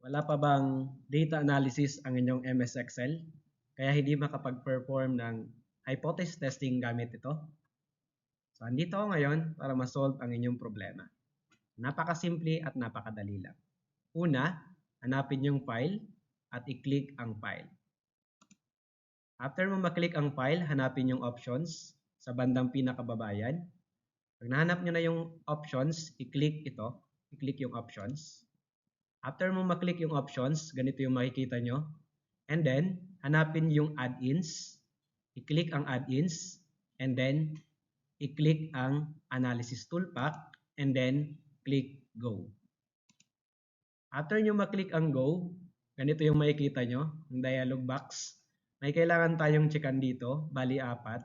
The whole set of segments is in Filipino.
Wala pa bang data analysis ang inyong MS Excel? Kaya hindi makapag-perform ng hypothesis testing gamit ito? So, andito ako ngayon para ma-solve ang inyong problema. Napakasimple at napakadali lang. Una, hanapin yung file at i-click ang file. After mo maklik ang file, hanapin yung options sa bandang pinakababayan. Pag nahanap nyo na yung options, i-click ito. I-click yung options. After mo maklik yung options, ganito yung makikita nyo. And then, hanapin yung add-ins. I-click ang add-ins. And then, i-click ang analysis toolpack. And then, click go. After nyo maklik ang go, ganito yung makikita nyo, yung dialog box. May kailangan tayong checkan dito, bali apat.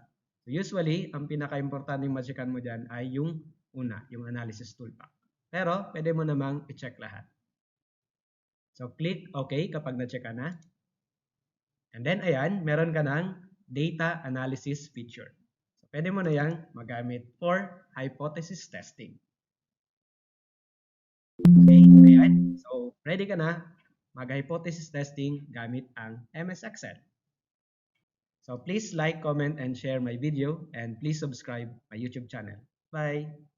So usually, ang pinaka-importante ma-checkan mo dyan ay yung una, yung analysis toolpack. Pero, pwede mo namang i-check lahat. So, click OK kapag na-check ka na. And then, ayan, meron ka ng data analysis feature. So, pwede mo na yang magamit for hypothesis testing. Okay, ayan. So, ready ka na mag-hypothesis testing gamit ang MS Excel. So, please like, comment, and share my video, and please subscribe my YouTube channel. Bye!